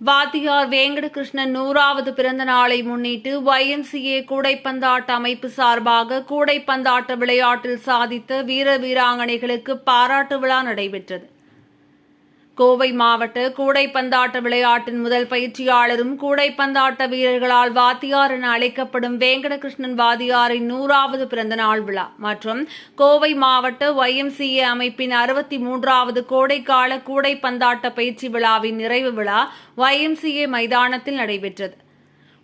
வாத்தியார் வேங்கடகிருஷ்ணன் நூறாவது பிறந்த நாளை முன்னிட்டு வைஎம்சிஏ கூடைப்பந்தாட்ட அமைப்பு சார்பாக கூடைப்பந்தாட்ட விளையாட்டில் சாதித்த வீர வீராங்கனைகளுக்கு பாராட்டு விழா நடைபெற்றது. கோவை மாவட்ட கூடைப்பந்தாட்ட விளையாட்டின் முதல் பயிற்சியாளரும் கூடைப்பந்தாட்ட வீரர்களால் வாத்தியார் என அழைக்கப்படும் வேங்கடகிருஷ்ணன் வாதியாரின் நூறாவது பிறந்த நாள் விழா. மற்றும் கோவை மாவட்ட ஒய்எம்சிஏ அமைப்பின் அறுபத்தி மூன்றாவது கோடைக்கால கூடைப்பந்தாட்ட பயிற்சி விழாவின் நிறைவு விழா ஒய்எம்சிஏ மைதானத்தில் நடைபெற்றது.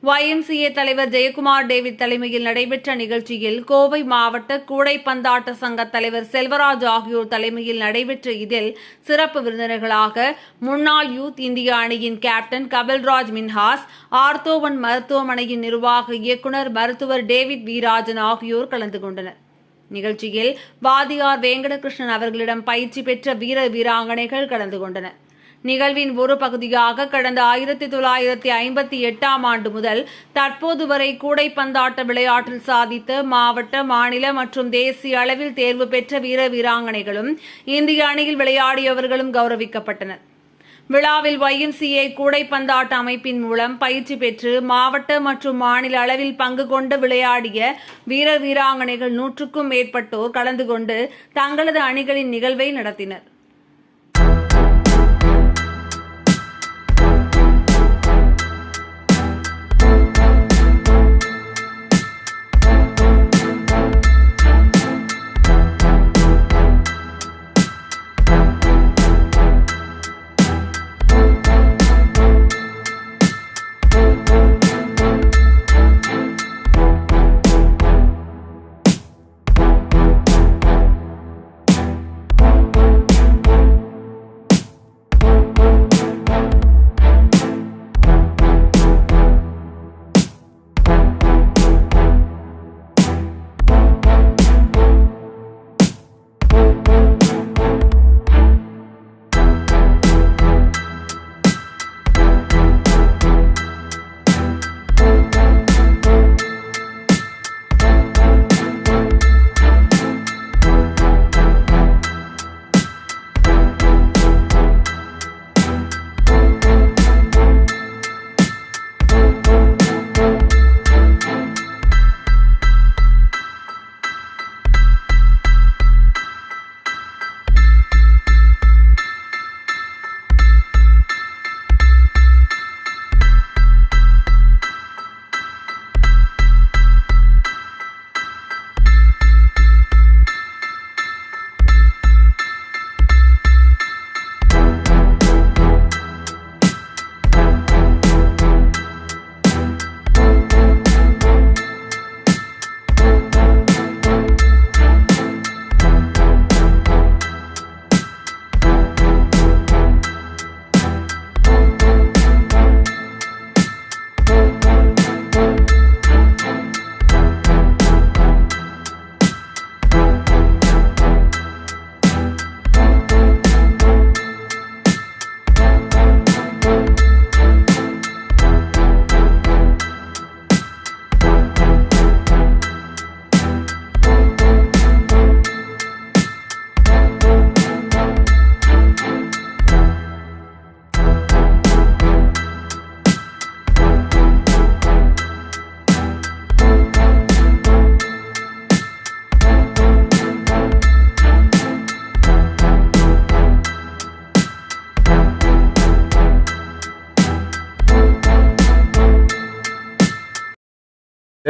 YMCA தலைவர் ஜெயக்குமார் டேவிட் தலைமையில் நடைபெற்ற நிகழ்ச்சியில் கோவை மாவட்ட கூடைப்பந்தாட்ட சங்க தலைவர் செல்வராஜ் ஆகியோர் தலைமையில் நடைபெற்ற இதில் சிறப்பு விருந்தினர்களாக முன்னாள் யூத் இந்திய அணியின் கேப்டன் கபில்ராஜ் மின்ஹாஸ் ஆர்த்தோவன் மருத்துவமனையின் நிர்வாக இயக்குனர் மருத்துவர் டேவிட் வீராஜன் ஆகியோர் கலந்து கொண்டனர். நிகழ்ச்சியில் வாதியார் வேங்கடகிருஷ்ணன் அவர்களிடம் பயிற்சி பெற்ற வீர வீராங்கனைகள் கலந்து கொண்டனர். நிகழ்வின் ஒரு பகுதியாக கடந்த ஆயிரத்தி தொள்ளாயிரத்தி ஐம்பத்தி எட்டாம் ஆண்டு முதல் தற்போது வரை கூடைப்பந்தாட்ட விளையாட்டில் சாதித்து மாவட்ட மாநில மற்றும் தேசிய அளவில் தேர்வு பெற்ற வீர வீராங்கனைகளும் இந்திய அணியில் விளையாடியவர்களும் கௌரவிக்கப்பட்டனர். விழாவில் YMCA கூடைப்பந்தாட்ட அமைப்பின் மூலம் பயிற்சி பெற்று மாவட்ட மற்றும் மாநில அளவில் பங்கு கொண்டு விளையாடிய வீர வீராங்கனைகள் நூற்றுக்கும் மேற்பட்டோர் கலந்து கொண்டு தங்களது அணிகளின் நிகழ்வை நடத்தினர்.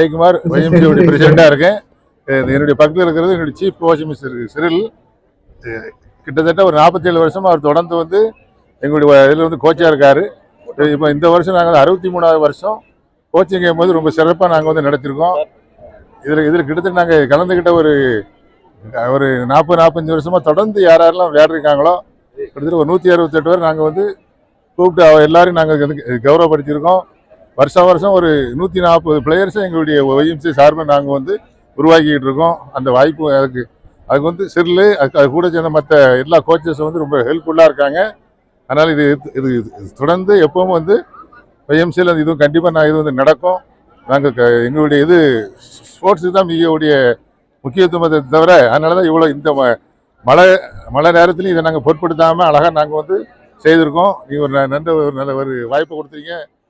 ஜெயக்குமார் ஒய்எம்சியோட பிரசிடண்டா இருக்கேன். என்னுடைய பக்கத்தில் இருக்கிறது என்னுடைய சீஃப் கோச் மிஸ்டர் சிறில் கிட்டத்தட்ட ஒரு நாற்பத்தேழு வருஷமா அவர் தொடர்ந்து வந்து எங்களுடைய இதில் வந்து கோச்சாக இருக்காரு. இப்போ இந்த வருஷம் நாங்கள் அறுபத்தி மூணாவது வருஷம். கோச்சிங் போது ரொம்ப சிறப்பாக நாங்கள் வந்து நடத்திருக்கோம். இதில் இதில் கிட்டத்தட்ட நாங்கள் கலந்துக்கிட்ட ஒரு ஒரு நாற்பது நாற்பத்தஞ்சு வருஷமா தொடர்ந்து யார் யாரெல்லாம் விளையாடுறாங்களோ கிட்டத்தட்ட ஒரு நூற்றி அறுபத்தெட்டு பேர் நாங்கள் வந்து கூப்பிட்டு எல்லாரையும் நாங்கள் வந்து கௌரவப்படுத்தியிருக்கோம். வருஷம் வருஷம் ஒரு நூற்றி நாற்பது பிளேயர்ஸை எங்களுடைய ஒய்எம்சி சார்பாக நாங்கள் வந்து உருவாக்கிக்கிட்டு இருக்கோம். அந்த வாய்ப்பு அதுக்கு அதுக்கு வந்து சிறில் அதுக்கு அது கூட சேர்ந்த மற்ற எல்லா கோச்சஸும் வந்து ரொம்ப ஹெல்ப்ஃபுல்லாக இருக்காங்க. அதனால் இது இது இது தொடர்ந்து எப்பவும் வந்து ஒய்எம்சியில் இதுவும் கண்டிப்பாக நான் இது வந்து நடக்கும். நாங்கள் எங்களுடைய இது ஸ்போர்ட்ஸுக்கு தான் மிகவுடைய முக்கியத்துவத்தை தவிர அதனால தான் இவ்வளோ இந்த ம- மழை மழை நேரத்துலையும் இதை நாங்கள் பொருட்படுத்தாமல் அழகாக நாங்கள் வந்து செய்திருக்கோம். நீ ஒரு ந- நல்ல ஒரு நல்ல ஒரு வாய்ப்பு கொடுத்தீங்க.